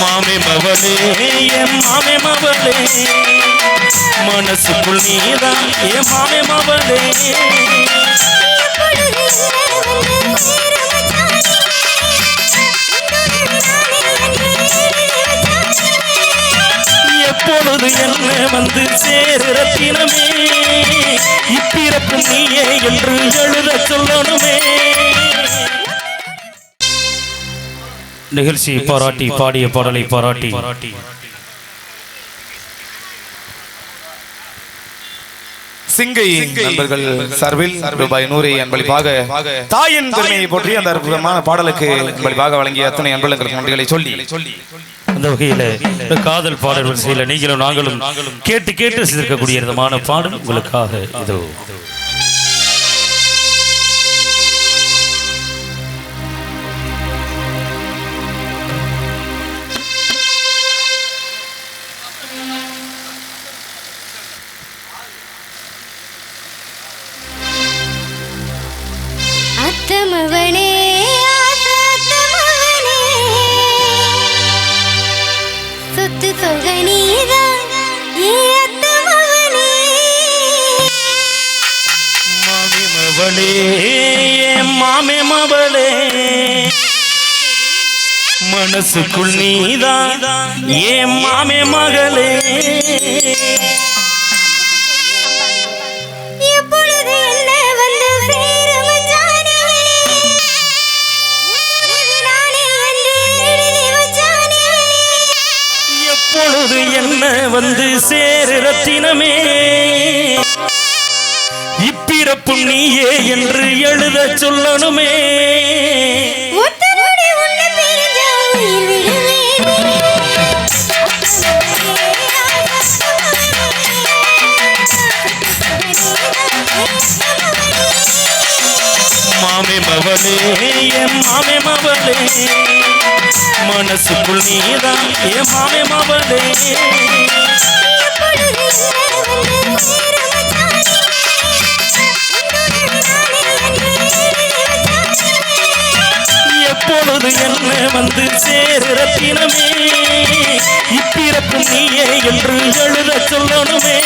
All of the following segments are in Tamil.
மாமே மவளே. என் மாமே மவளே? மனசுக்குள் நீதான். என் மாமே மவளே? எப்பொழுது என்ன வந்து சேருற தினமே? இப்பிறப்பு நீயே என்று எழுத சொல்லணுமே. நிகழ்ச்சி பாராட்டி பாடிய பாடலை பாராட்டி. சிங்கை நண்பர்கள் சார்பில் ரூபாய் நூறை அன்பளிப்பாக தாயின் பெருமையை போற்றி அந்த அற்புதமான பாடலுக்கு அன்பளிப்பாக வழங்கிய அத்தனை அன்பர்களுக்கு நன்றிகளை சொல்லி. அந்த வகையில இந்த காதல் பாடல் வரிசையில் நீங்களும் நாங்களும் கேட்டு கேட்டு ரசித்திருக்கக்கூடிய விதமான பாடல் உங்களுக்காக இதோ. அத்தமவனே ஆசாத்தமவனே. சொத்து சொக நீதான் ஏ மவளே மாமே மவளே மனசுக்குள் நீதான் மாமே மகளே எப்பொழுது என்ன வந்து சேரு ரத்தினமே? இப்பிறப்பும் நீயே என்று எழுத சொல்லணுமே. மாமே மவளே மாமே மவளே. மனசுக்குள் நீதான் என் மாமே மவளே எப்பொழுது என்ன வந்து சேரு ரத்தினமே இப்பிறப்பும் நீயே என்று எழுத சொல்லணுமே.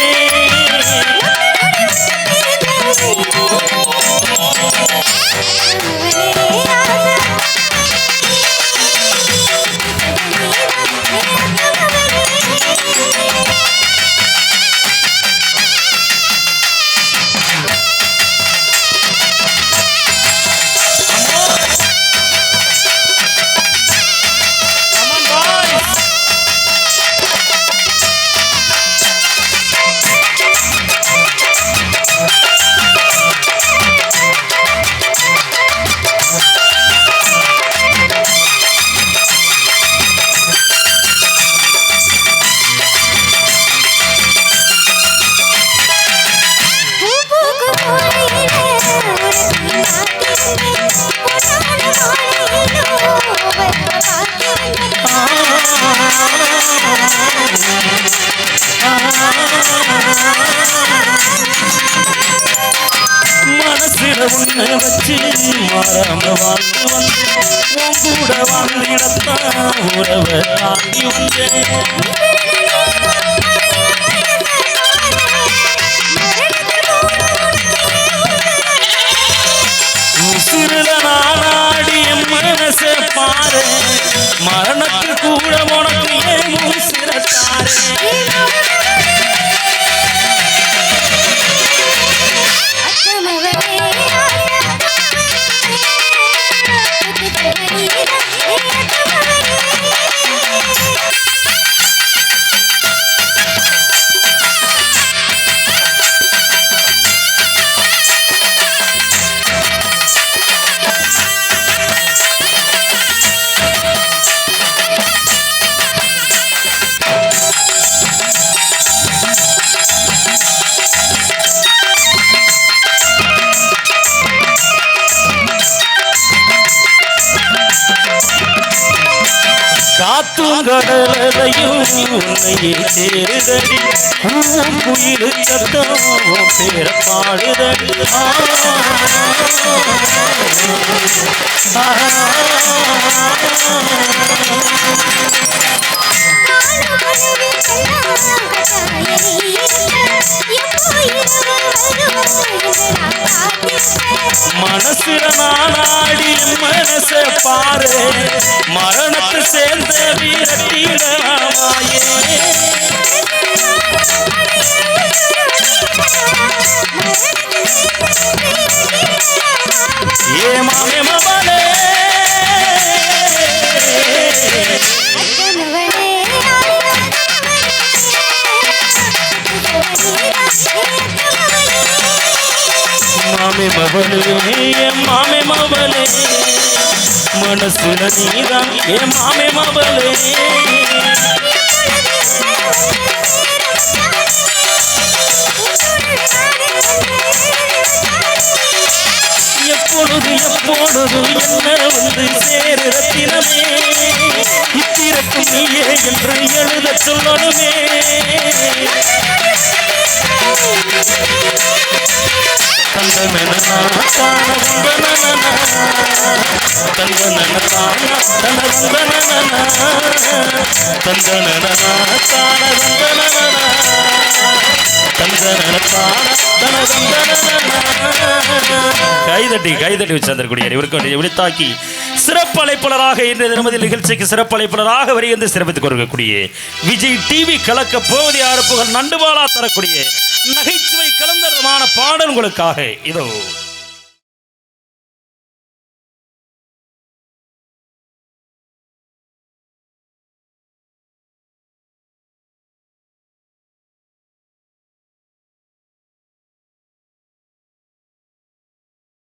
மனசில உன்னை வச்சு மாறாம வாழ்ந்து வந்தேன் உன் கூட வாழ்ந்திடத்தான் உறவை தாண்டி வந்தேன் ஆத்தும் கடலையும் உன்னையே சேருதடி குயில் சத்தம் பேர பாடுதடி மனசுல நாளாடி மனச பாரு. மரணத்தை சேர்ந்த வீரத்தீரமாயே ஏ மாமே மனசுல நீதான் ஏ மாமே மவனே எப்பொழுது எப்பொழுது என்ன வந்து சேரு ரத்தினமே இத்திரக்கும் நீயே என்று எழுத சொல்லணுமே. தந்தனனா தான தந்தனனா தந்தனனா தான கைதட்டி கைதட்டி வச்சிருந்திருக்கூடிய இவருக்கு விழித்தாக்கி சிறப்பு அழைப்பாளராக இன்றைய தினமதி நிகழ்ச்சிக்கு சிறப்பு அழைப்பாளராக வருகின்ற சிறப்பித்துக் கொடுக்கக்கூடிய விஜய் டிவி கலக்க யாரு புகழ் நண்டுபாலா தரக்கூடிய நகைச்சுவை கலந்தரமான பாடல்களுக்காக இதோ.